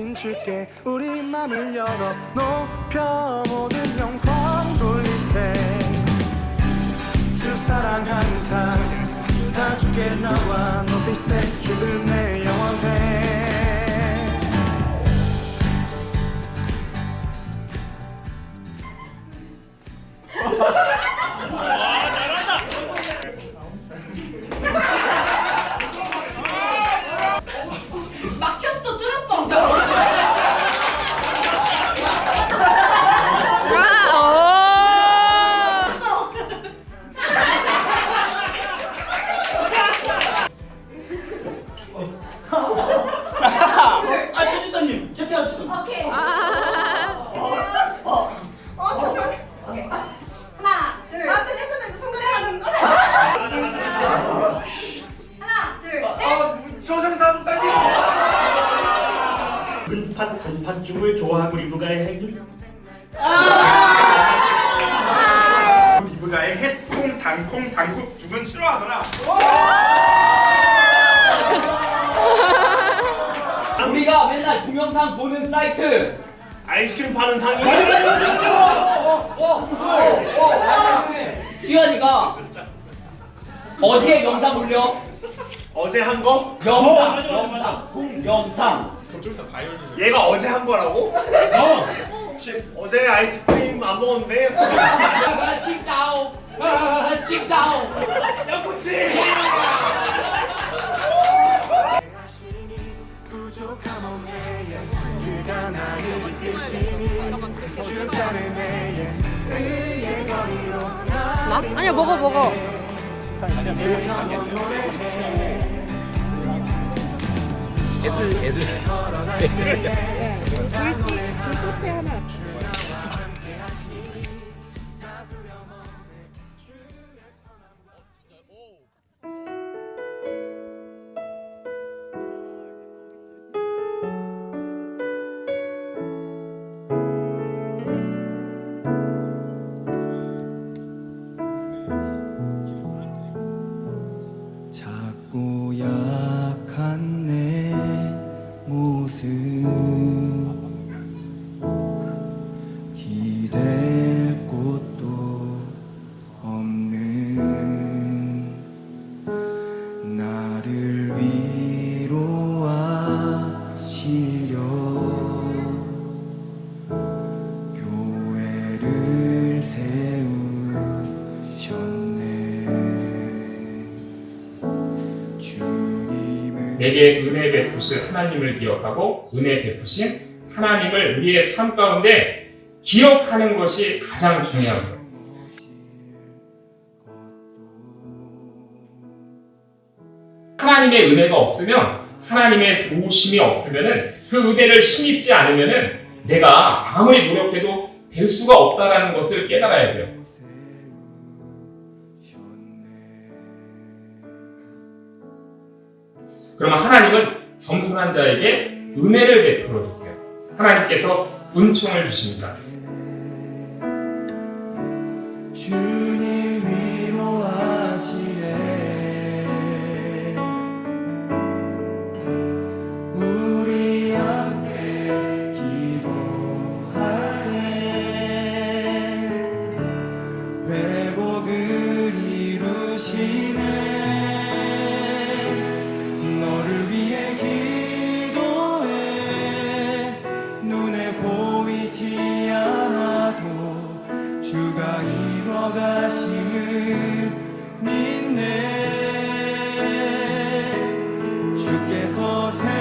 대신 줄게. 우리 맘을 열어. 높여 모든 영광 돌리세. 주 사랑하는 자다 주께 나와. 높이세 주를 내 영원해 근판 단팥죽을 좋아하고 리브가의 핵을 리브가의 햇콩, 단콩, 단국 죽은 싫어하더라. 우리가 맨날 동영상 보는 사이트 아이스크림 파는 상인. 수현이가 어디에 영상 올려? 어제 한 거? 영상, 영상, 동영상. 얘가 어제 한 거라고? 어. 어제 아이스크림 안 먹었는데. 아, 칭다오. 아, 칭다오. 내게 의의 거리로 나 아니야 먹어 먹어 글씨 글소체 하나 모 내게 은혜 베푸실 하나님을 기억하고 은혜 베푸신 하나님을 우리의 삶 가운데 기억하는 것이 가장 중요합니다. 하나님의 은혜가 없으면 하나님의 도우심이 없으면은 그 은혜를 힘입지 않으면은 내가 아무리 노력해도 될 수가 없다라는 것을 깨달아야 돼요. 그러면 하나님은 겸손한 자에게 은혜를 베풀어 주세요. 하나님께서 은총을 주십니다. 주님. 주가 이뤄가심을 믿네. 주께서 새